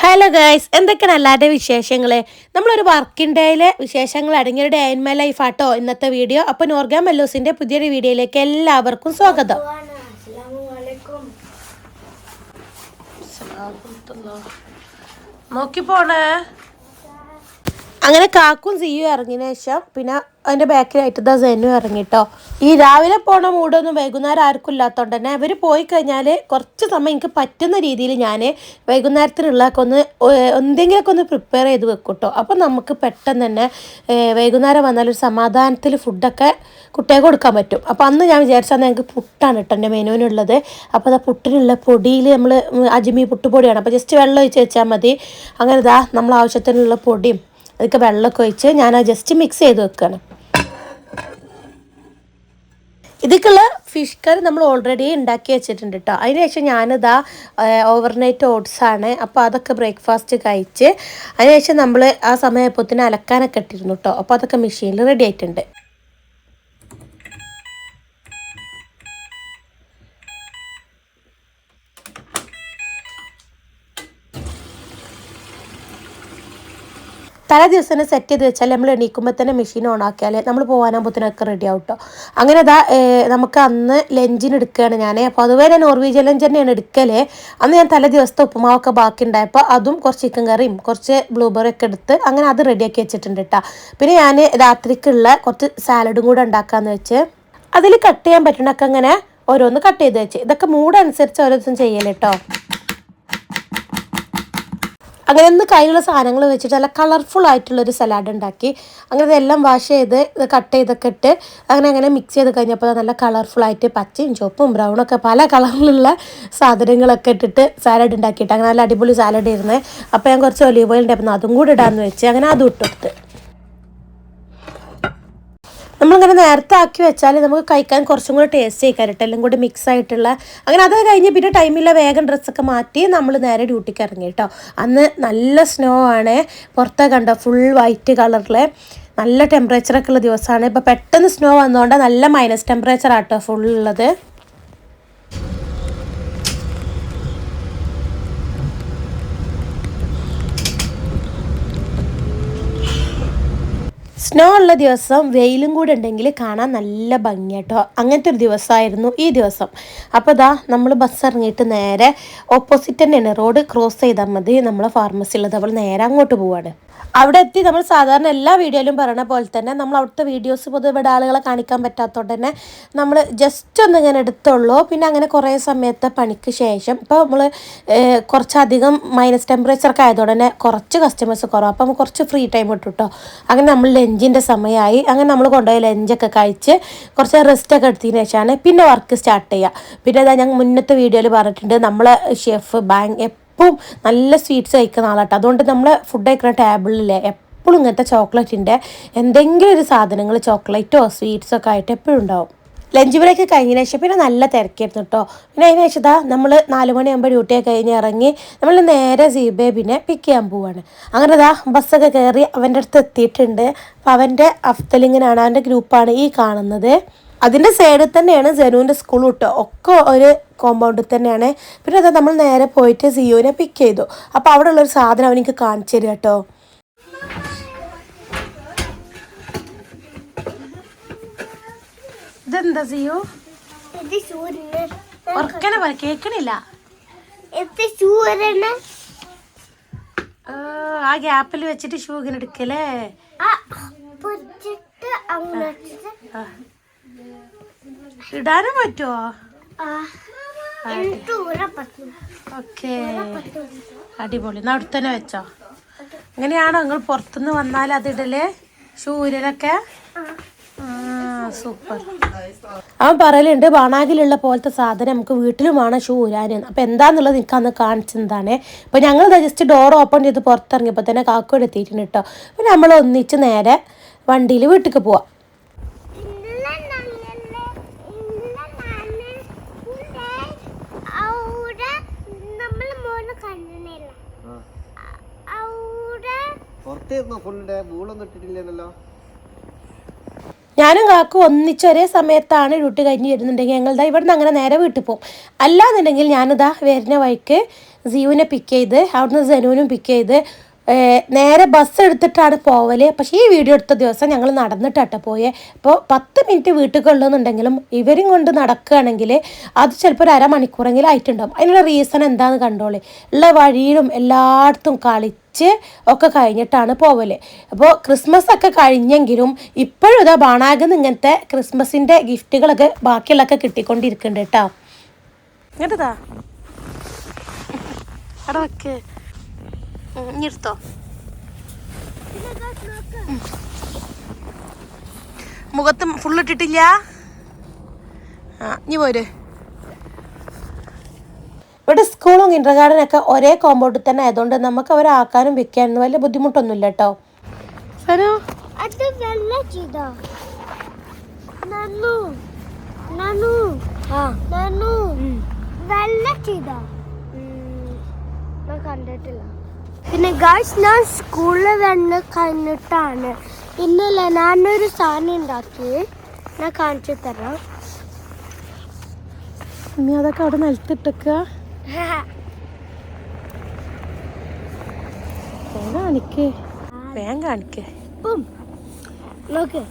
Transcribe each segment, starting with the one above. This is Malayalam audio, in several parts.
ഹലോ ഗൈസ് എന്തൊക്കെയാണ് എല്ലാവരുടെ വിശേഷങ്ങൾ നമ്മളൊരു വർക്കിംഗ് ഡേയിലെ വിശേഷങ്ങൾ അടങ്ങിയ ഡേ മൈ ലൈഫ് ആട്ടോ ഇന്നത്തെ വീഡിയോ. അപ്പോൾ നോർഗാ മെല്ലോസിന്റെ പുതിയൊരു വീഡിയോയിലേക്ക് എല്ലാവർക്കും സ്വാഗതം. നോക്കി പോണേ അങ്ങനെ കാക്കും സിയും ഇറങ്ങിയതിന് ശേഷം പിന്നെ അതിന്റെ ബാക്കിലായിട്ട് ഇതാ സെന്നു ഇറങ്ങിട്ടോ. ഈ രാവിലെ പോണ മൂടൊന്നും വൈകുന്നേരം ആർക്കും ഇല്ലാത്തതുകൊണ്ട് തന്നെ അവർ പോയി കഴിഞ്ഞാൽ കുറച്ച് സമയം എനിക്ക് പറ്റുന്ന രീതിയിൽ ഞാൻ വൈകുന്നേരത്തിനുള്ളതൊക്കെ ഒന്ന് എന്തെങ്കിലുമൊക്കെ ഒന്ന് പ്രിപ്പയർ ചെയ്ത് വെക്കും കേട്ടോ അപ്പം നമുക്ക് പെട്ടെന്ന് തന്നെ വൈകുന്നേരം വന്നാലൊരു സമാധാനത്തിൽ ഫുഡൊക്കെ കുട്ടികൾക്ക് കൊടുക്കാൻ പറ്റും. അപ്പോൾ അന്ന് ഞാൻ വിചാരിച്ചാൽ ഞങ്ങൾക്ക് പുട്ടാണ് കേട്ടോ എന്റെ മെനുവിനുള്ളത്. അപ്പോൾ അത് പുട്ടിനുള്ള പൊടിയിൽ നമ്മൾ അജ്മി പുട്ടുപൊടിയാണ്. അപ്പോൾ ജസ്റ്റ് വെള്ളം ഒഴിച്ച് വെച്ചാൽ മതി. അങ്ങനെ ഇതാ നമ്മൾ ആവശ്യത്തിനുള്ള പൊടിയും അതൊക്കെ വെള്ളമൊക്കെ ഒഴിച്ച് ഞാൻ ജസ്റ്റ് മിക്സ് ചെയ്ത് വെക്കുകയാണ് ഇതൊക്കെയുള്ള ഫിഷ് കറി നമ്മൾ ഓൾറെഡി ഉണ്ടാക്കി വെച്ചിട്ടുണ്ട് കേട്ടോ അതിന് ശേഷം ഞാനിതാ ഓവർനൈറ്റ് ആണ്. അപ്പോൾ അതൊക്കെ ബ്രേക്ക്ഫാസ്റ്റ് കഴിച്ച് അതിന് ശേഷം നമ്മൾ ആ സമയപ്പത്തിന് അലക്കാനൊക്കെ ഇട്ടിരുന്നു കേട്ടോ അപ്പോൾ അതൊക്കെ മെഷീനിൽ റെഡി ആയിട്ടുണ്ട്. തലേ ദിവസം തന്നെ സെറ്റ് ചെയ്ത് വെച്ചാൽ നമ്മൾ എണീക്കുമ്പോൾ തന്നെ മെഷീൻ ഓൺ ആക്കിയാൽ നമ്മൾ പോകാനാകുമ്പോഴത്തേനൊക്കെ റെഡി ആവും കേട്ടോ അങ്ങനെ അതാ നമുക്ക് അന്ന് ലഞ്ചിന് എടുക്കുകയാണ് ഞാൻ അപ്പോൾ അതുവരെ നോർവീജിയൻ ലഞ്ച് തന്നെയാണ് എടുക്കലേ. അന്ന് ഞാൻ തലേ ദിവസത്തെ ഉപ്പുമാവൊക്കെ ബാക്കി ഉണ്ടായപ്പോൾ അതും കുറച്ച് ചിക്കൻ കറിയും കുറച്ച് ബ്ലൂബെറി ഒക്കെ എടുത്ത് അങ്ങനെ അത് റെഡിയാക്കി വെച്ചിട്ടുണ്ട് കേട്ടോ പിന്നെ ഞാൻ രാത്രിക്കുള്ള കുറച്ച് സാലഡും കൂടെ ഉണ്ടാക്കാമെന്ന് വെച്ച് അതിൽ കട്ട് ചെയ്യാൻ പറ്റണൊക്കെ അങ്ങനെ ഓരോന്ന് കട്ട് ചെയ്ത് വെച്ച്. ഇതൊക്കെ മൂടനുസരിച്ച് ഓരോ ദിവസം ചെയ്യൽ അങ്ങനെ ഒന്ന് കയ്യിലുള്ള സാധനങ്ങൾ വെച്ചിട്ട് നല്ല കളർഫുൾ ആയിട്ടുള്ളൊരു സലാഡ് ഉണ്ടാക്കി. അങ്ങനെ ഇതെല്ലാം വാഷ് ചെയ്ത് കട്ട് ചെയ്തൊക്കെ ഇട്ട് അങ്ങനെ അങ്ങനെ മിക്സ് ചെയ്ത് കഴിഞ്ഞപ്പോൾ നല്ല കളർഫുൾ ആയിട്ട് പച്ചയും ചുവപ്പും ബ്രൗണും ഒക്കെ പല കളറിലുള്ള സാധനങ്ങളൊക്കെ ഇട്ടിട്ട് സാലഡ് ഉണ്ടാക്കിയിട്ട്. അങ്ങനെ നല്ല അടിപൊളി സാലഡ് ഇരുന്നേ അപ്പോൾ ഞാൻ കുറച്ച് ഒലീവ് ഓയിൽ ഉണ്ടായിരുന്നു. അതും കൂടി ഇടാമെന്ന് വെച്ച് അങ്ങനെ അതും ഇട്ടെടുത്ത് നമ്മളിങ്ങനെ നേരത്തെ ആക്കി വെച്ചാൽ നമുക്ക് കഴിക്കാൻ കുറച്ചും കൂടി ടേസ്റ്റ് ചെയ്യിക്കാറിട്ട് എല്ലാം കൂടി മിക്സ് ആയിട്ടുള്ള. അങ്ങനെ അത് കഴിഞ്ഞ് പിന്നെ ടൈമില്ല വേഗം ഡ്രസ്സൊക്കെ മാറ്റി നമ്മൾ നേരെ ഡ്യൂട്ടിക്ക് ഇറങ്ങി കേട്ടോ അന്ന് നല്ല സ്നോ ആണ്. പുറത്തെ കണ്ടോ ഫുൾ വൈറ്റ് കളറിലെ നല്ല ടെമ്പറേച്ചറൊക്കെ ഉള്ള ദിവസമാണ്. ഇപ്പോൾ പെട്ടെന്ന് സ്നോ വന്നതുകൊണ്ട് നല്ല മൈനസ് ടെമ്പറേച്ചർ ആട്ടോ ഫുൾ ഉള്ളത്. സ്നോ ഉള്ള ദിവസം വെയിലും കൂടെ ഉണ്ടെങ്കിൽ കാണാൻ നല്ല ഭംഗിയാട്ടോ. അങ്ങനത്തെ ഒരു ദിവസമായിരുന്നു ഈ ദിവസം. അപ്പോൾ ഇതാ നമ്മൾ ബസ് ഇറങ്ങിയിട്ട് നേരെ ഓപ്പോസിറ്റ് തന്നെയാണ്. റോഡ് ക്രോസ് ചെയ്താൽ മതി. നമ്മളെ ഫാർമസി ഉള്ളത്. അപ്പോൾ നേരെ അങ്ങോട്ട് പോവാണ്. അവിടെ എത്തി നമ്മൾ സാധാരണ എല്ലാ വീഡിയോയിലും പറയണ പോലെ തന്നെ നമ്മൾ അവിടുത്തെ വീഡിയോസ് പൊതുവെ ഇവിടെ ആളുകളെ കാണിക്കാൻ പറ്റാത്തതുകൊണ്ട് തന്നെ നമ്മൾ ജസ്റ്റ് ഒന്ന് ഇങ്ങനെ എടുത്തുള്ളൂ. പിന്നെ അങ്ങനെ കുറേ സമയത്തെ പണിക്ക് ശേഷം ഇപ്പോൾ നമ്മൾ കുറച്ചധികം മൈനസ് ടെമ്പറേച്ചറൊക്കെ ആയതുകൊണ്ട് തന്നെ കുറച്ച് കസ്റ്റമേഴ്സ് കുറവ്. അപ്പം കുറച്ച് ഫ്രീ ടൈം ഇട്ടു കേട്ടോ അങ്ങനെ നമ്മൾ ലഞ്ചിന്റെ സമയമായി. അങ്ങനെ നമ്മൾ കൊണ്ടുപോയി ലഞ്ചൊക്കെ കഴിച്ച് കുറച്ച് റെസ്റ്റ് ഒക്കെ എടുത്തതിന് ശേഷമാണ് പിന്നെ വർക്ക് സ്റ്റാർട്ട് ചെയ്യുക പിന്നെ അതാ ഞങ്ങൾ മുന്നത്തെ വീഡിയോയിൽ പറഞ്ഞിട്ടുണ്ട് നമ്മളെ ഷെഫ് ബാങ്ക് എപ്പോഴും നല്ല സ്വീറ്റ്സ് കഴിക്കുന്ന ആളാട്ടോ. അതുകൊണ്ട് നമ്മൾ ഫുഡ് കഴിക്കുന്ന ടേബിളിലെ എപ്പോഴും ഇങ്ങനത്തെ ചോക്ലേറ്റിന്റെ എന്തെങ്കിലും ഒരു സാധനങ്ങൾ ചോക്ലേറ്റോ സ്വീറ്റ്സോ ഒക്കെ ആയിട്ട് എപ്പോഴും ഉണ്ടാവും. ലഞ്ച് ബ്രേക്ക് കഴിഞ്ഞതിന് ശേഷം പിന്നെ നല്ല തിരക്കായിരുന്നു കേട്ടോ പിന്നെ അതിന് ശേഷം നമ്മൾ നാല് മണിയാകുമ്പോൾ ഡ്യൂട്ടിയൊക്കെ കഴിഞ്ഞ് ഇറങ്ങി നമ്മൾ നേരെ സീബയെ പിന്നെ പിക്ക് ചെയ്യാൻ പോവാണ്. അങ്ങനെ ഇതാ ബസ്സൊക്കെ കയറി അവന്റെ അടുത്ത് എത്തിയിട്ടുണ്ട്. അപ്പോൾ അവന്റെ അഫ്തലിങ്ങിനാണ് അവന്റെ ഗ്രൂപ്പാണ് ഈ കാണുന്നത്. അതിന്റെ സൈഡിൽ തന്നെയാണ് ജനുവിന്റെ സ്കൂൾ വിട്ടോ ഒക്കെ ഒരു കോമ്പൗണ്ടിൽ തന്നെയാണ്. പിന്നെ അത് നമ്മൾ നേരെ പോയിട്ട് സിയോനെ പിക്ക് ചെയ്തു. അപ്പോൾ അവിടെ ഉള്ളൊരു സാധനം അവനിക്ക് കാണിച്ചു തരിക കേട്ടോ ഇതെന്താ സിയോ? ഉറക്കനെ പറ സൂര്യന് ആ ഗ്യാപ്പിൽ വെച്ചിട്ട് ഷൂ ഇങ്ങനെ എടുക്കല്ലേ? ആ പൊച്ചിട്ട് അങ്ങനെ ആ. ഇടാനും പറ്റുമോ ഓക്കേ. അടിപൊളി. എന്നാ അവിടെ തന്നെ വെച്ചോ. അങ്ങനെയാണോ നിങ്ങൾ പുറത്തുനിന്ന് വന്നാൽ അതിടലേ സൂര്യനൊക്കെ ആ. സൂപ്പർ. അവൻ പറയലുണ്ട് ബാണാകിലുള്ള പോലത്തെ സാധനം നമുക്ക് വീട്ടിലുമാണ് ഷൂ ഊരാനും അപ്പം എന്താന്നുള്ളത് എനിക്ക് അന്ന് കാണിച്ചതാണ് ഇപ്പം ഞങ്ങൾ ജസ്റ്റ് ഡോർ ഓപ്പൺ ചെയ്ത് പുറത്തിറങ്ങിയപ്പോൾ തന്നെ കാക്കോട് എത്തിയിട്ടുണ്ട് കേട്ടോ അപ്പം നമ്മൾ ഒന്നിച്ച് നേരെ വണ്ടിയിൽ വീട്ടിലേക്ക് പോവാം ഇന്നലെ ഞങ്ങൾ ഇന്നലെ ഞാൻ ഇവിടെ അവിടെ നമ്മൾ മോനെ കണ്ടില്ല അവിടെ ഞാനും കാക്കും ഒന്നിച്ച് ഒരേ സമയത്താണ് ഡ്യൂട്ടി കഴിഞ്ഞ് വരുന്നുണ്ടെങ്കിൽ ഞങ്ങൾ ഇതാ ഇവിടുന്ന് അങ്ങനെ നേരെ വീട്ടിൽ പോകും. അല്ലാന്നുണ്ടെങ്കിൽ ഞാനിതാ വരുന്ന വഴിക്ക് ജീവനെ പിക്ക് ചെയ്ത് അവിടുന്ന് ജനുവിനും പിക്ക് ചെയ്ത് നേരെ ബസ് എടുത്തിട്ടാണ് പോവൽ. പക്ഷേ ഈ വീഡിയോ എടുത്ത ദിവസം ഞങ്ങൾ നടന്നിട്ടാട്ടോ പോയേ. അപ്പോൾ പത്ത് മിനിറ്റ് വീട്ടിൽ കൊള്ളുന്നുണ്ടെങ്കിലും ഇവരും കൊണ്ട് നടക്കുകയാണെങ്കിൽ അത് ചിലപ്പോൾ ഒരു അരമണിക്കൂറെങ്കിലും ആയിട്ടുണ്ടാവും. അതിനുള്ള റീസൺ എന്താണെന്ന് കണ്ടോളേ. ഉള്ള വഴിയിലും എല്ലായിടത്തും കളിച്ച് ഒക്കെ കഴിഞ്ഞിട്ടാണ് പോവൽ. അപ്പോൾ ക്രിസ്മസ് ഒക്കെ കഴിഞ്ഞെങ്കിലും ഇപ്പോഴും ഇതാ ബാണാകുന്ന ഇങ്ങനത്തെ ക്രിസ്മസിന്റെ ഗിഫ്റ്റുകളൊക്കെ ബാക്കിയുള്ളതൊക്കെ കിട്ടിക്കൊണ്ടിരിക്കുന്നുണ്ട് കേട്ടോ. ഇങ്ങോട്ടാ എടുത്തോ മുഖത്ത് ഫുൾ ഇട്ടിട്ടില്ല. ആ ഇനി പോര്. ഇവിടെ സ്കൂളും കിൻഡർ ഗാർഡനൊക്കെ ഒരേ കോമ്പൗണ്ടിൽ തന്നെ ആയതുകൊണ്ട് നമുക്ക് അവരെ ആക്കാനും വെക്കാനും വലിയ ബുദ്ധിമുട്ടൊന്നുമില്ല കേട്ടോ. സനു? കണ്ടിട്ടില്ല. പിന്നെ ഗായ്സ് ഞാൻ സ്കൂളിൽ വന്ന് കഴിഞ്ഞിട്ടാണ്. ഇന്നലെ ഞാനൊരു സാധനം ഉണ്ടാക്കി. ഞാൻ കാണിച്ചു തരാം. നീ അതൊക്കെ അവിടെ നിലത്തിട്ടൊക്കെ. കാണിക്ക്. വേഗം കാണിക്ക്. നോക്ക്.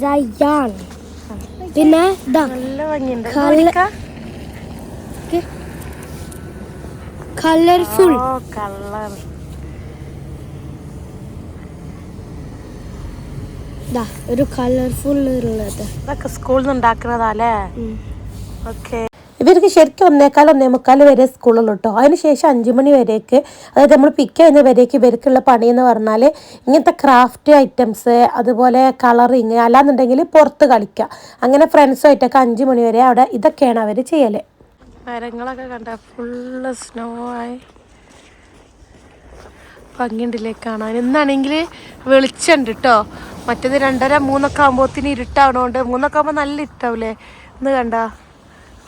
സയാൻ പിന്നെ നല്ല ഭംഗിയുണ്ട് ഇത് കള്ള- കാണിക്കാ? കളർഫുൾ കളർ ദാ ഒരു കളർഫുൾ ഉള്ളത്. ഇതൊക്കെ സ്കൂളിൽ നിന്ന് ഉണ്ടാക്കുന്നതല്ലേ ഓക്കെ ഇവർക്ക് ശരിക്കും ഒന്നേക്കാൽ ഒന്നേ മുക്കാൽ വരെ സ്കൂളുള്ളൂ കേട്ടോ അതിനുശേഷം അഞ്ചു മണി വരേക്ക് അതായത് നമ്മൾ പിക്ക് ചെയ്യുന്ന വരേക്ക് ഇവർക്കുള്ള പണി എന്ന് പറഞ്ഞാൽ ഇങ്ങനത്തെ ക്രാഫ്റ്റ് ഐറ്റംസ് അതുപോലെ കളറിങ് അല്ലാന്നുണ്ടെങ്കിൽ പുറത്ത് കളിക്കുക അങ്ങനെ ഫ്രണ്ട്സുമായിട്ടൊക്കെ അഞ്ചു മണി വരെ അവിടെ ഇതൊക്കെയാണ് അവർ ചെയ്യൽ. മരങ്ങളൊക്കെ കണ്ട ഫുള്ള് സ്നോ ആയി. ഭംഗിയുണ്ടല്ലേ കാണാൻ. ഇന്നാണെങ്കിൽ വെളിച്ചമുണ്ട് കേട്ടോ മറ്റേത് രണ്ടര മൂന്നൊക്കെ ആകുമ്പോഴത്തേന് ഇരുട്ടാവണോണ്ട് മൂന്നൊക്കെ ആകുമ്പോൾ നല്ല ഇരുട്ടാവില്ലേ ഇന്ന് കണ്ട.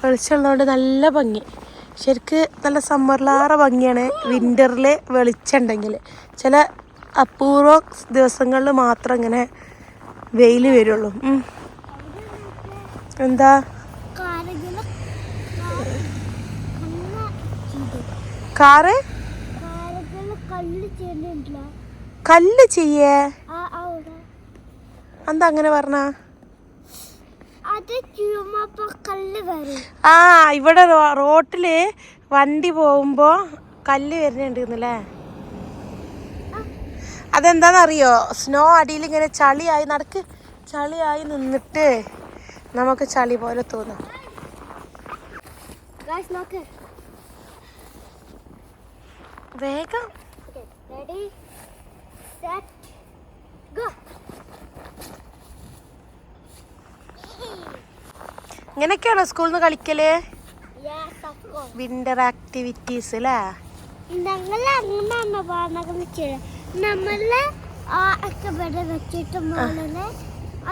വെളിച്ചമുള്ളതുകൊണ്ട് നല്ല ഭംഗി. ശരിക്ക് നല്ല സമ്മറിലാറെ ഭംഗിയാണ് വിന്ററിൽ വെളിച്ചമുണ്ടെങ്കിൽ ചില അപൂർവ ദിവസങ്ങളിൽ മാത്രം ഇങ്ങനെ വെയിൽ വരുള്ളൂ. എന്താ? കാറ്? കല്ല് ചെയ്യേ? എന്താ അങ്ങനെ പറഞ്ഞ? ആ ഇവിടെ റോട്ടിൽ വണ്ടി പോകുമ്പോ കല്ല് വരുന്നുണ്ടെന്നല്ലേ അതെന്താണെന്നറിയോ സ്നോ അടിയിൽ ഇങ്ങനെ ചളിയായി നടക്ക്. ചളിയായി നിന്നിട്ട് നമുക്ക് ചളി പോലെ തോന്നും. നോക്ക്. വേഗം. റെഡി സെറ്റ് ഗോ ഇങ്ങനെയൊക്കെയാണോ സ്കൂളിൽ നിന്ന് കളിക്കൽ? വിന്റർ ആക്ടിവിറ്റീസ് അല്ലേ ഞങ്ങൾ അങ്ങനെയാണ് പറഞ്ഞത് നമ്മൾ ആ ഒക്കെ ഇവിടെ വെച്ചിട്ട് മോളിൽ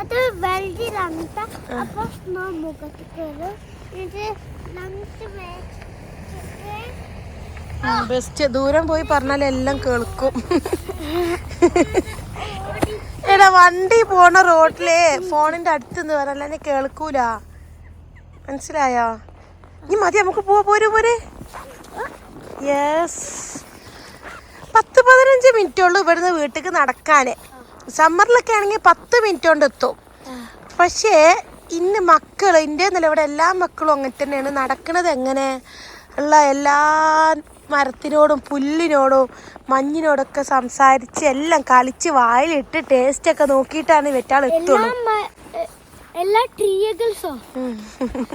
അത് വെള്ളത്തിലങ്ങത്ത അപ്പൊ സ്നോ മുഖത്ത് കയറും ഇത് നമുക്ക് വെച്ചിട്ട് ബെസ്റ്റ് ദൂരം പോയി പറഞ്ഞാൽ എല്ലാം കേൾക്കും. എടാ വണ്ടി പോണ റോഡിലെ ഫോണിന്റെ അടുത്ത് നിന്ന് പറഞ്ഞാൽ എന്നെ കേൾക്കൂല. മനസ്സിലായോ? ഇനി മതി നമുക്ക് പോവാ പോരെ പോരെ. യെസ് പത്ത് പതിനഞ്ച് മിനിറ്റ് ഉള്ളൂ ഇവിടുന്ന് വീട്ടിലേക്ക് നടക്കാൻ സമ്മറിലൊക്കെ ആണെങ്കിൽ പത്ത് മിനിറ്റ് കൊണ്ട് എത്തും. പക്ഷേ ഇന്ന് മക്കൾ എന്റെ നില ഇവിടെ എല്ലാ മക്കളും അങ്ങനെ തന്നെയാണ്. നടക്കുന്നത് എങ്ങനെ? ഉള്ള എല്ലാ മരത്തിനോടും പുല്ലിനോടും മഞ്ഞിനോടൊക്കെ സംസാരിച്ച് എല്ലാം കളിച്ച് വായിലിട്ട് ടേസ്റ്റ് ഒക്കെ നോക്കിയിട്ടാണ് വെറ്റാൾ എത്തുള്ളൂ. എല്ലാ ട്രീകൾസോ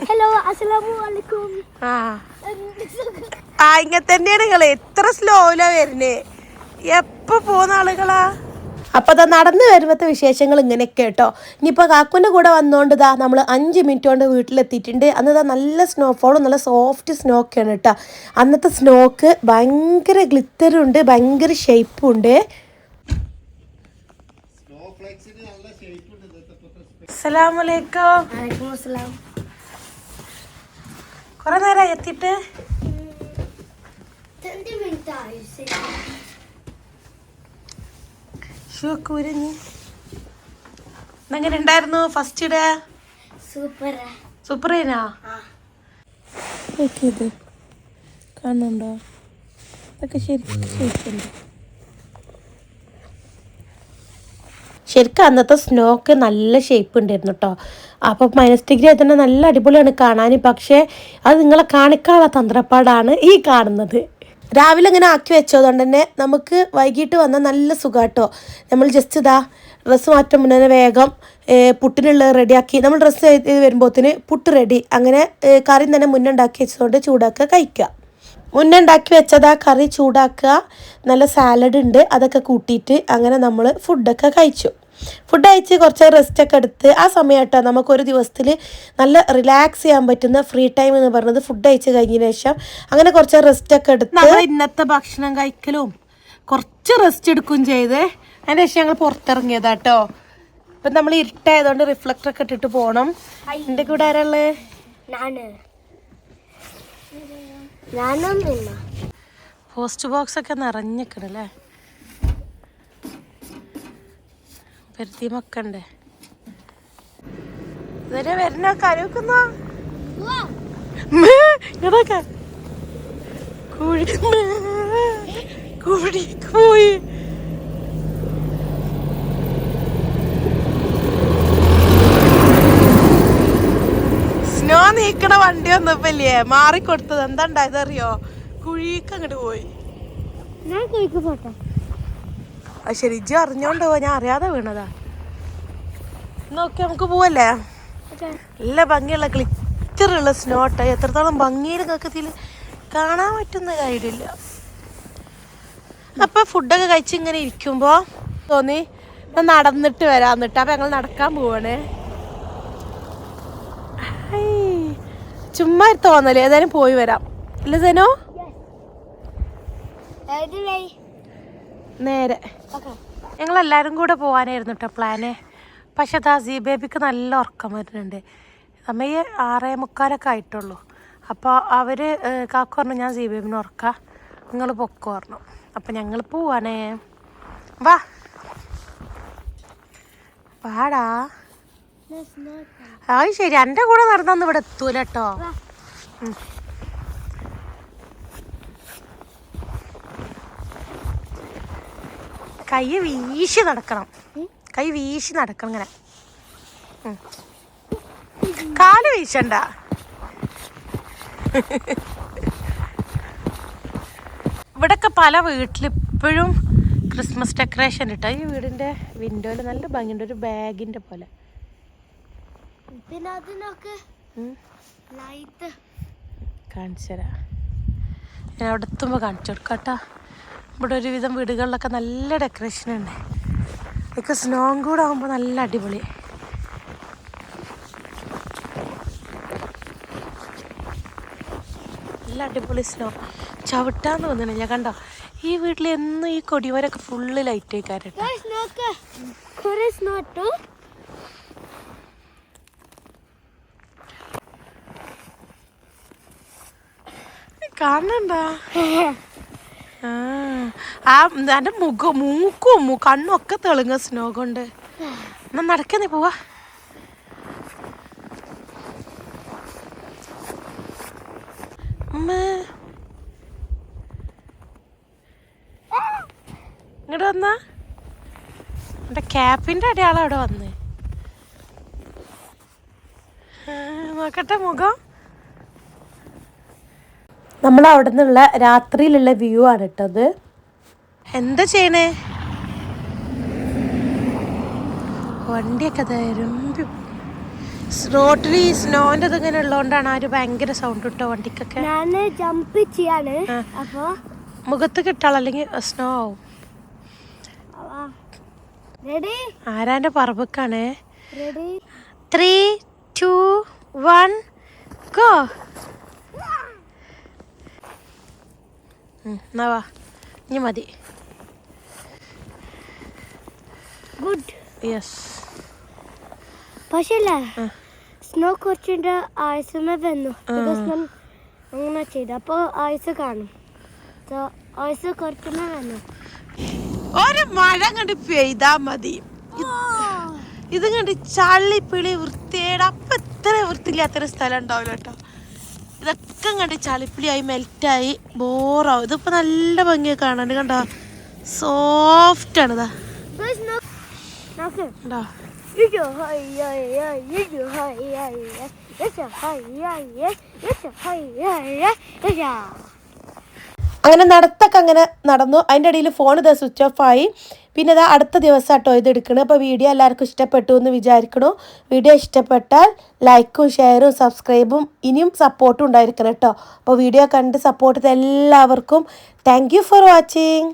ഹലോ അസ്സലാമു അലൈക്കും. ആ. ആ ഇങ്ങനെ തന്നെയാണ് നിങ്ങൾ എത്ര സ്ലോയിലാ വരുന്നേ. എപ്പോ പോകുന്ന ആളുകളാ? അപ്പൊ ദാ നടന്നു വരുമ്പത്തെ വിശേഷങ്ങൾ ഇങ്ങനെയൊക്കെ കേട്ടോ. ഇനിയിപ്പോൾ കാക്കുവിന്റെ കൂടെ വന്നുകൊണ്ട് ഇതാ നമ്മൾ അഞ്ച് മിനിറ്റ് കൊണ്ട് വീട്ടിലെത്തിയിട്ടുണ്ട്. അന്ന് ദാ നല്ല സ്നോഫോളും നല്ല സോഫ്റ്റ് സ്നോ ഒക്കെയാണ് കേട്ടോ. അന്നത്തെ സ്നോക്ക് ഭയങ്കര ഗ്ലിത്തറും ഉണ്ട് ഭയങ്കര ഷേപ്പും ഉണ്ട്. കൊറേ നേരം എത്തിയിട്ട് മിനിറ്റ് ആയി ഷൂ ഒക്കെ ഉരഞ്ഞ് എങ്ങനെ ഉണ്ടായിരുന്നു ഫസ്റ്റ് ഇട സൂപ്പറാ. സൂപ്പർ ആയിനാ? ഇത് കാണുന്നുണ്ടോ? അതൊക്കെ ശരിക്കും ശരിക്കുണ്ട്. ശരിക്കും അന്നത്തെ സ്നോക്ക് നല്ല ഷേപ്പ് ഉണ്ടായിരുന്നു കേട്ടോ അപ്പം മൈനസ് ഡിഗ്രി ആയി തന്നെ നല്ല അടിപൊളിയാണ് കാണാൻ പക്ഷേ അത് നിങ്ങളെ കാണിക്കാനുള്ള തന്ത്രപ്പാടാണ് ഈ കാണുന്നത്. രാവിലെ ഇങ്ങനെ ആക്കി വെച്ചതുകൊണ്ട് തന്നെ നമുക്ക് വൈകിട്ട് വന്നാൽ നല്ല സുഖാട്ടോ. നമ്മൾ ജസ്റ്റ് ഇതാ ഡ്രസ്സ് മാറ്റം മുന്നേ വേഗം പുട്ടിനുള്ള റെഡിയാക്കി നമ്മൾ ഡ്രസ്സ് ചെയ്ത് പുട്ട് റെഡി അങ്ങനെ കറി തന്നെ മുന്നേ ഉണ്ടാക്കി വെച്ചതുകൊണ്ട് ചൂടാക്കുക കഴിക്കുക. മുന്നേ ഉണ്ടാക്കി വെച്ചത് കറി ചൂടാക്കുക. നല്ല സാലഡ് ഉണ്ട് അതൊക്കെ കൂട്ടിയിട്ട് അങ്ങനെ നമ്മൾ ഫുഡൊക്കെ കഴിച്ചു. ഫുഡ് കഴിച്ച് കുറച്ച് റെസ്റ്റ് ഒക്കെ എടുത്ത് ആ സമയം കേട്ടോ നമുക്ക് ഒരു ദിവസത്തിൽ നല്ല റിലാക്സ് ചെയ്യാൻ പറ്റുന്ന ഫ്രീ ടൈം എന്ന് പറഞ്ഞത് ഫുഡ് കഴിച്ച് കഴിഞ്ഞതിന് ശേഷം അങ്ങനെ കുറച്ച് റെസ്റ്റ് ഒക്കെ എടുത്ത് ഇന്നത്തെ ഭക്ഷണം കഴിക്കലും കുറച്ച് റെസ്റ്റ് എടുക്കുകയും ചെയ്ത് അതിന് ശേഷം ഞങ്ങൾ പുറത്തിറങ്ങിയതാട്ടോ. ഇപ്പം നമ്മൾ ഇരുട്ടായതുകൊണ്ട് റിഫ്ലക്ടർ ഒക്കെ ഇട്ടിട്ട് പോകണം എന്റെ കൂടെ ആരാൾ പോസ്റ്റ് ബോക്സ് ഒക്കെ നിറഞ്ഞിക്കണല്ലേ പെരുത്തിമൊക്കെ മക്കണ്ടേ ഇതുവരെ വരുന്ന കരുക്കുന്ന കൂടി കുഴി പോയി സ്നോ നീക്കണ വണ്ടി വന്നപ്പല്ലേ മാറിക്കൊടുത്തത്? എന്താ ഉണ്ടായതറിയോ കുഴിക്ക് അങ്ങോട്ട് പോയി. ഞാൻ കേക്ക് പോട്ടെ. അത് ശരി ഇജ്ജ് അറിഞ്ഞോണ്ടോ ഞാൻ അറിയാതെ വീണതാ. നോക്കി നമുക്ക് പോവല്ലേ? നല്ല ഭംഗിയുള്ള ക്ലിറ്ററുള്ള സ്നോട്ട് എത്രത്തോളം ഭംഗിയിൽ കക്കത്തിൽ കാണാൻ പറ്റുന്ന കാര്യമില്ല. അപ്പൊ ഫുഡൊക്കെ കഴിച്ച് ഇങ്ങനെ ഇരിക്കുമ്പോ തോന്നി നടന്നിട്ട് വരാന്നിട്ട് അപ്പൊ ഞങ്ങൾ നടക്കാൻ പോവാണേ. ചുമ്മാ തോന്നൽ. ഏതായാലും പോയി വരാം. ഇല്ല സനോ? നേരെ. ഞങ്ങളെല്ലാവരും കൂടെ പോകാനായിരുന്നു കേട്ടോ പ്ലാന് പക്ഷെ അതാ സീ ബേബിക്ക് നല്ല ഉറക്കം വരുന്നുണ്ട്. അമ്മയെ ആറേ മുക്കാലൊക്കെ ആയിട്ടുള്ളൂ. അപ്പോൾ അവർ കാക്ക പറഞ്ഞു ഞാൻ സീ ബേബിനെ ഉറക്കാം. നിങ്ങൾ പൊക്കോ പറഞ്ഞു. അപ്പം ഞങ്ങൾ പോവാണേ. വാ. വാടാ. അത് ശരി. എന്റെ കൂടെ നടന്നൊന്നും ഇവിടെ എത്തൂല കേട്ടോ കൈ വീശി നടക്കണം. കൈ വീശി നടക്കണം ഇങ്ങനെ. കാൽ വീശണ്ട. ഇവിടൊക്കെ പല വീട്ടിലിപ്പോഴും ക്രിസ്മസ് ഡെക്കറേഷൻ ഇട്ട ഈ വീടിന്റെ വിൻഡോയിൽ നല്ല ഭംഗിയുണ്ട്. ഒരു ബാഗിന്റെ പോലെ. പിന്നെ അതിനൊക്കെ കാണിച്ചു തരാം. ഞാൻ അവിടെ എത്തുമ്പോൾ കാണിച്ചു കൊടുക്കാട്ടാ ഇവിടെ ഒരുവിധം വീടുകളിലൊക്കെ നല്ല ഡെക്കറേഷൻ ഉണ്ട് ഇതൊക്കെ സ്നോം കൂടെ ആകുമ്പോൾ നല്ല അടിപൊളി. നല്ല അടിപൊളി സ്നോ ചവിട്ടാന്ന് തോന്നുന്നില്ല കണ്ടോ? ഈ വീട്ടിൽ എന്നും ഈ കൊടിമരൊക്കെ ഫുള്ള് ലൈറ്റ് വയ്ക്കാറുണ്ട് കാണണ്ട ആ. എന്റെ മുഖം മൂക്കും കണ്ണും ഒക്കെ തെളുങ്ങ സ്നോ കൊണ്ട് എന്നാ നടക്കുന്നേ പോവാ. ഇങ്ങോട്ട് വന്നാ. എന്റെ ക്യാപ്പിന്റെ അടയാളം അവിടെ വന്ന്. നോക്കട്ടെ മുഖം. നമ്മൾ അവിടെ നിന്നുള്ള രാത്രിയിലുള്ള വ്യൂ ആണ് ഇട്ടത് എന്താ ചെയ്യണേ? വണ്ടിയൊക്കെ തരുമ്പി റോട്ടിൽ ഈ സ്നോന്റെ ഇതിങ്ങനെ ഉള്ളതുകൊണ്ടാണ് ആ ഒരു ഭയങ്കര സൗണ്ട് കിട്ടോ വണ്ടിക്കൊക്കെ. ജമ്പ് ചെയ്യാണ് അപ്പോ അപ്പൊ മുഖത്ത് കിട്ടാൾ അല്ലെങ്കിൽ സ്നോ ആവും. റെഡി ആരാന്റെ പറമ്പക്കാണേ? Ready three two one go എന്നാ വാ. ഇനി മതി. ഗുഡ് യെസ് പക്ഷേ. സ്നോ കുറച്ചിട്ട് ആയുസമേ വന്നു. അങ്ങനെ ചെയ്തു. അപ്പോൾ ആയുസ് കാണും. ആയുസ് കുറച്ചുമേ വന്നു. ഒരു മഴ കണ്ട് പെയ്താ മതി. ഇത് കണ്ട് ചള്ളിപ്പിളി വൃത്തിയേട്. അപ്പം ഇത്ര വൃത്തിയില്ലാത്തൊരു സ്ഥലം ഉണ്ടാവില്ല കേട്ടോ. ഇതൊക്കെ കണ്ട് ചളിപ്പിളിയായി മെൽറ്റായി ബോറാവും ഇതിപ്പോൾ നല്ല ഭംഗിയൊക്കെ കാണാണ്ട് കണ്ടോ? സോഫ്റ്റ് ആണ് ഇതാ. കണ്ടോ? അങ്ങനെ നടത്തൊക്കെ അങ്ങനെ നടന്നു. അതിന്റെ ഇടയിൽ ഫോൺ ഇതാ സ്വിച്ച് ഓഫ് ആയി. പിന്നെ ഇതാ അടുത്ത ദിവസം കേട്ടോ ഇത് എടുക്കണം. അപ്പോൾ വീഡിയോ എല്ലാവർക്കും ഇഷ്ടപ്പെട്ടു എന്ന് വിചാരിക്കണു. വീഡിയോ ഇഷ്ടപ്പെട്ടാൽ ലൈക്കും ഷെയറും സബ്സ്ക്രൈബും ഇനിയും സപ്പോർട്ടും ഉണ്ടായിരിക്കണം കേട്ടോ. അപ്പോൾ വീഡിയോ കണ്ട് സപ്പോർട്ട് ചെയ്ത എല്ലാവർക്കും താങ്ക് ഫോർ വാച്ചിങ്